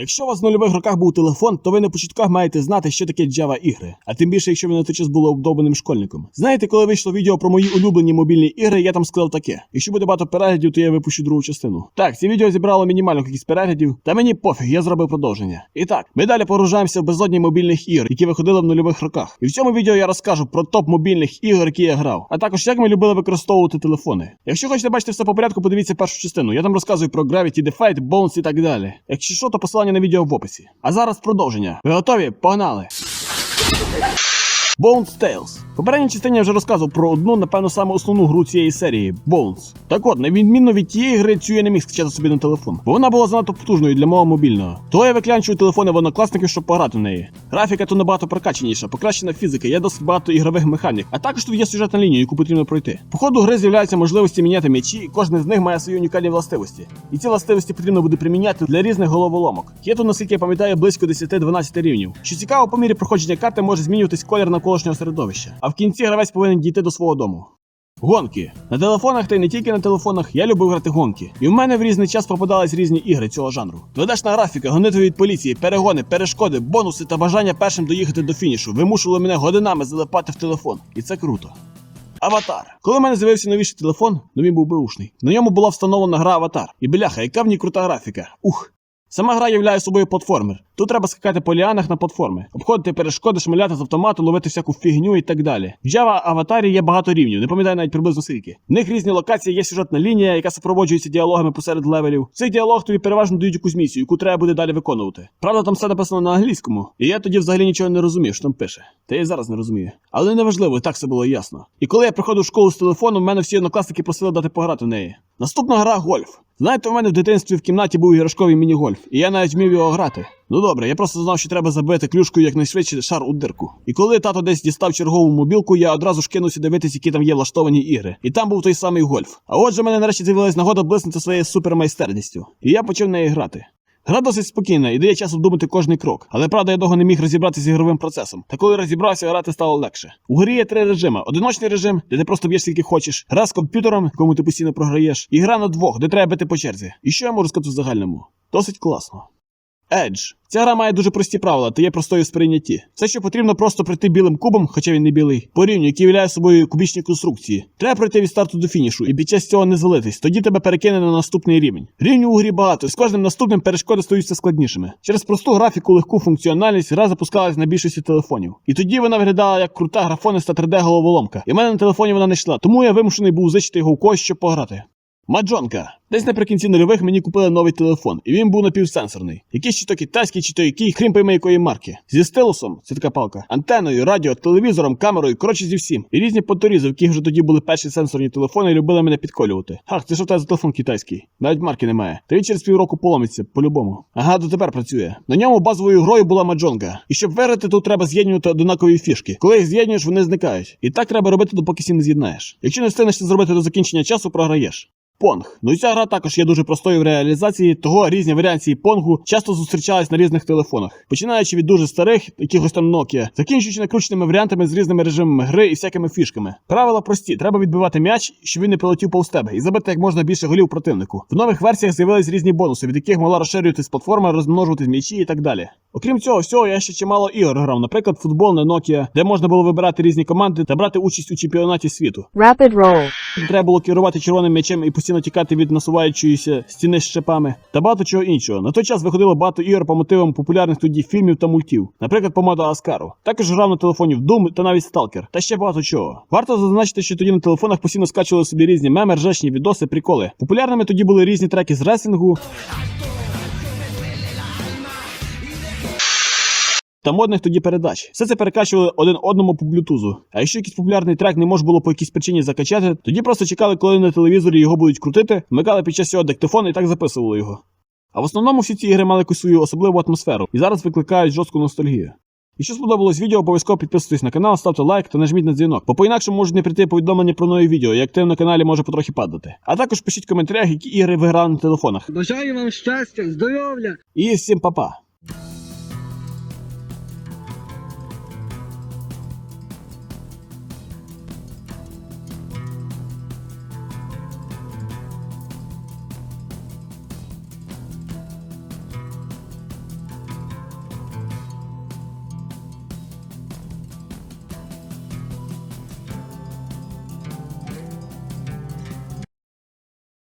Якщо у вас в нульових роках був телефон, то ви на початках маєте знати, що таке Java ігри, а тим більше, якщо ви на той час були обдобаним школьником. Знаєте, коли вийшло відео про мої улюблені мобільні ігри, я там сказав таке. Якщо буде багато переглядів, то я випущу другу частину. Так, це відео зібрало мінімальну кількість переглядів, та мені пофіг, я зробив продовження. І так, ми далі погружаємося в безодні мобільних ігор, які виходили в нульових роках. І в цьому відео я розкажу про топ мобільних ігор, які я грав, а також як ми любили використовувати телефони. Якщо хочете бачити все по порядку, подивіться першу частину. Я там розказую про Gravity Defight, Bones і так далі. Якщо що, то посилання на відео в описі. А зараз продовження. Ви готові? Погнали! Bones Tales. В попередній частині я вже розказував про одну, напевно, саме основну гру цієї серії Bones. Так от, на відмінно від тієї гри, цю я не міг скачати собі на телефон, бо вона була занадто потужною для мого мобільного. То я виклянчую телефони в однокласників, щоб пограти в неї. Графіка тут набагато прокачаніша, покращена фізика, є досить багато ігрових механік, а також тут є сюжетна лінія, яку потрібно пройти. По ходу гри з'являються можливості міняти м'ячі, і кожен з них має свої унікальні властивості. І ці властивості потрібно буде приміняти для різних головоломок. Є тут, наскільки я пам'ятаю, близько 10-12 рівнів. Що цікаво, по мірі проходження карти може змінюватись колір навколишнього середовища. А в кінці гравець повинен дійти до свого дому. Гонки. На телефонах та й не тільки на телефонах я любив грати гонки. І в мене в різний час попадались різні ігри цього жанру. Ведешна графіка, гонитві від поліції, перегони, перешкоди, бонуси та бажання першим доїхати до фінішу вимушували мене годинами залипати в телефон. І це круто. Аватар. Коли в мене з'явився новіший телефон, ну він був беушний. На ньому була встановлена гра Аватар. І бляха, яка в ній крута графіка. Ух. Сама гра являє собою платформер. Тут треба скакати по ліанах на платформи, обходити перешкоди, шмаляти з автомату, ловити всяку фігню і так далі. В Java аватарі є багато рівнів, не пам'ятаю навіть приблизно скільки. В них різні локації, є сюжетна лінія, яка супроводжується діалогами посеред левелів. В цих діалогах тобі переважно дають якусь місію, яку треба буде далі виконувати. Правда, там все написано на англійському, і я тоді взагалі нічого не розумів, що там пише. Та я і зараз не розумію. Але неважливо, і так все було ясно. І коли я приходив в школу з телефоном, в мене всі однокласники просили дати пограти в неї. Наступна гра гольф. Знаєте, у мене в дитинстві в кімнаті був іграшковий міні-гольф, і я навіть вмів його грати. Ну добре, я просто знав, що треба забити клюшкою якнайшвидше шар у дирку. І коли тато десь дістав чергову мобілку, я одразу ж кинувся дивитися, які там є влаштовані ігри. І там був той самий гольф. А отже, в мене нарешті з'явилась нагода блиснути своєю супермайстерністю. І я почав в неї грати. Гра досить спокійна і дає час обдумати кожний крок, але правда я довго не міг розібратися з ігровим процесом. Та коли розібрався, грати стало легше. У грі є три режими: одиночний режим, де ти просто б'єш скільки хочеш, гра з комп'ютером, кому ти постійно програєш, і гра на двох, де треба бити по черзі. І що я можу сказати в загальному? Досить класно. Edge. Ця гра має дуже прості правила та є простою в сприйнятті. Все, що потрібно, просто пройти білим кубом, хоча він не білий, по рівню, який являє собою кубічні конструкції. Треба пройти від старту до фінішу і під час цього не звалитись, тоді тебе перекине на наступний рівень. Рівнів у грі багато, з кожним наступним перешкоди стаються складнішими. Через просту графіку, легку функціональність гра запускалась на більшості телефонів. І тоді вона виглядала як крута графониста 3D-головоломка. І в мене на телефоні вона не йшла, тому я вимушений був зичити його у когось, щоб пограти. Маджонка. Десь наприкінці нульових мені купили новий телефон, і він був напівсенсорний. Якийсь чи то китайський, чи то який, хрім пойме якої марки. Зі стилусом, це така палка, антеною, радіо, телевізором, камерою, коротше зі всім. І різні поторізи, в яких вже тоді були перші сенсорні телефони, і любили мене підколювати. Ах, це що тебе за телефон китайський? Навіть марки немає. Та він через півроку поломиться, по-любому. Ага, дотепер працює. На ньому базовою грою була маджонка. І щоб виграти, тут треба з'єднувати однакові фішки. Коли їх з'єднуєш, вони зникають. І так треба робити, допоки всі не з'єднаєш. Якщо не встигнеш це зробити до закінчення часу, програєш. Понг. Ну і ця гра також є дуже простою в реалізації, того різні варіації понгу часто зустрічались на різних телефонах, починаючи від дуже старих, якихось там Nokia, закінчуючи накрученими варіантами з різними режимами гри і всякими фішками. Правила прості: треба відбивати м'яч, щоб він не прилетів повз тебе, і забити як можна більше голів противнику. В нових версіях з'явились різні бонуси, від яких могла розширюватись платформа, розмножуватись м'ячі і так далі. Окрім цього, всього я ще чимало ігор грав, наприклад, футбол на Nokia, де можна було вибирати різні команди та брати участь у чемпіонаті світу. Rapid roll. Треба було керувати червоним м'ячем і постійно тікати від насуваючоїся стіни з щепами та багато чого іншого. На той час виходило багато ігор по мотивам популярних тоді фільмів та мультів, наприклад, по Аскару. Також грав на телефоні в Doom та навіть Stalker, та ще багато чого. Варто зазначити, що тоді на телефонах постійно скачували собі різні меми, ржачні відоси, приколи. Популярними тоді були різні треки з реслінгу. Та модних тоді передач. Все це перекачували один одному по блютузу. А якщо якийсь популярний трек не можна було по якійсь причині закачати, тоді просто чекали, коли на телевізорі його будуть крутити, вмикали під час цього диктофон і так записували його. А в основному всі ці ігри мали якусь свою особливу атмосферу і зараз викликають жорстку ностальгію. Якщо сподобалось відео, обов'язково підписуйтесь на канал, ставте лайк та нажміть на дзвінок, бо по-інакшому можуть не прийти повідомлення про нові відео, і актив на каналі може потрохи падати. А також пишіть в коментарях, які ігри ви грали на телефонах. Бажаю вам щастя, здоров'я І всім па-па!